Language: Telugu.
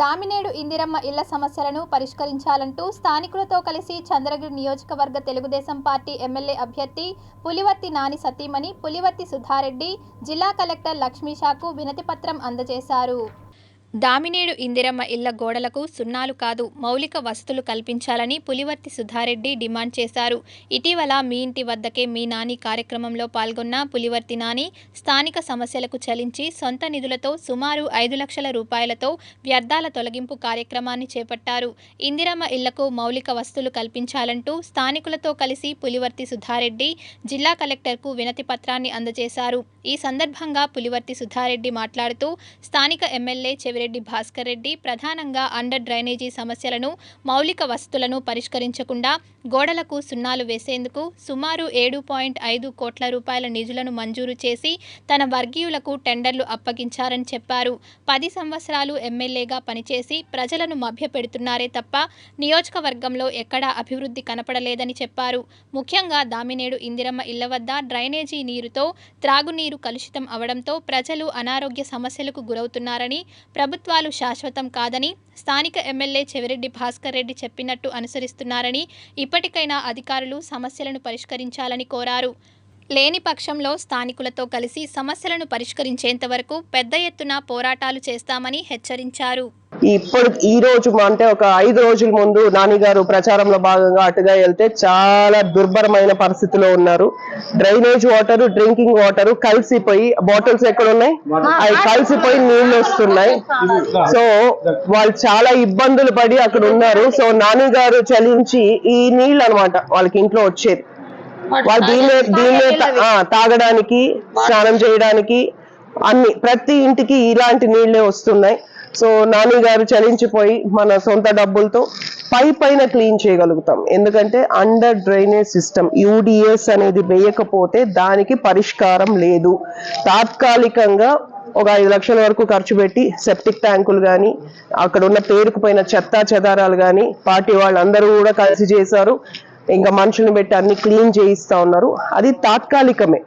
దామినేడు ఇందిరమ్మ ఇళ్ళ సమస్యలను పరిష్కరించాలంటూ స్థానికులతో కలిసి చంద్రగిరి నియోజకవర్గ తెలుగుదేశం పార్టీ ఎమ్మెల్యే అభ్యర్థి పులివర్తి నాని సతీమణి పులివర్తి సుధారెడ్డి జిల్లా కలెక్టర్ లక్ష్మీషాకు వినతిపత్రం అందజేశారు. దామినేడు ఇందిరమ్మ ఇళ్ళ గోడలకు సున్నాలు కాదు మౌలిక వసతులు కల్పించాలని పులివర్తి సుధారెడ్డి డిమాండ్ చేశారు. ఇటీవల మీ ఇంటి వద్దకే మీ నాని కార్యక్రమంలో పాల్గొన్న పులివర్తి నాని స్థానిక సమస్యలకు చలించి సొంత నిధులతో సుమారు ఐదు లక్షల రూపాయలతో వ్యర్థాల తొలగింపు కార్యక్రమాన్ని చేపట్టారు. ఇందిరమ్మ ఇళ్ళకు మౌలిక వసతులు కల్పించాలంటూ స్థానికులతో కలిసి పులివర్తి సుధారెడ్డి జిల్లా కలెక్టర్కు వినతి పత్రాన్ని అందజేశారు. ఈ సందర్భంగా పులివర్తి సుధారెడ్డి మాట్లాడుతూ స్థానిక ఎమ్మెల్యే రెడ్డి భాస్కర్ రెడ్డి ప్రధానంగా అండర్ డ్రైనేజీ సమస్యలను మౌలిక వసతులను పరిష్కరించకుండా గోడలకు సున్నాలు వేసేందుకు సుమారు ఏడు పాయింట్ ఐదు కోట్ల రూపాయల నిధులను మంజూరు చేసి తన వర్గీయులకు టెండర్లు అప్పగించారని చెప్పారు. పది సంవత్సరాలు ఎమ్మెల్యేగా పనిచేసి ప్రజలను మభ్యపెడుతున్నారే తప్ప నియోజకవర్గంలో ఎక్కడా అభివృద్ధి కనపడలేదని చెప్పారు. ముఖ్యంగా దామినేడు ఇందిరమ్మ ఇళ్ళ వద్ద డ్రైనేజీ నీరుతో త్రాగునీరు కలుషితం అవడంతో ప్రజలు అనారోగ్య సమస్యలకు గురవుతున్నారని ప్రభుత్వాలు శాశ్వతం కాదని స్థానిక ఎమ్మెల్యే చెవిరెడ్డి భాస్కర్ రెడ్డి చెప్పినట్టు అనుసరిస్తున్నారని ఇప్పటికైనా అధికారులు సమస్యలను పరిష్కరించాలని కోరారు. లేని పక్షంలో స్థానికులతో కలిసి సమస్యలను పరిష్కరించేంత వరకు పెద్ద ఎత్తున పోరాటాలు చేస్తామని హెచ్చరించారు. ఇప్పుడు ఈ రోజు అంటే ఒక ఐదు రోజుల ముందు నానిగారు ప్రచారంలో భాగంగా అటుగా వెళ్తే చాలా దుర్భరమైన పరిస్థితిలో ఉన్నారు. డ్రైనేజ్ వాటర్ డ్రింకింగ్ వాటర్ కలిసిపోయి బాటిల్స్ ఎక్కడ ఉన్నాయి అవి కలిసిపోయి నీళ్ళు వస్తున్నాయి. సో వాళ్ళు చాలా ఇబ్బందులు పడి అక్కడ ఉన్నారు. సో నానిగారు చలించి ఈ నీళ్ళు అనమాట వాళ్ళకి ఇంట్లో వచ్చేది. వాళ్ళు దీన్నే దీన్నే తాగడానికి స్నానం చేయడానికి అన్ని ప్రతి ఇంటికి ఇలాంటి నీళ్ళే వస్తున్నాయి. సో నాని గారు చలించిపోయి మన సొంత డబ్బులతో పై పైన క్లీన్ చేయగలుగుతాం. ఎందుకంటే అండర్ డ్రైనేజ్ సిస్టమ్ యూడిఎస్ అనేది వేయకపోతే దానికి పరిష్కారం లేదు. తాత్కాలికంగా ఒక ఐదు లక్షల వరకు ఖర్చు పెట్టి సెప్టిక్ ట్యాంకులు కానీ అక్కడ ఉన్న పేరుకుపోయిన చెత్త చెదారాలు కానీ పార్టీ వాళ్ళందరూ కూడా కలిసి చేశారు. ఇంకా మనుషుల్ని పెట్టి అన్ని క్లీన్ చేయిస్తా ఉన్నారు. అది తాత్కాలికమే.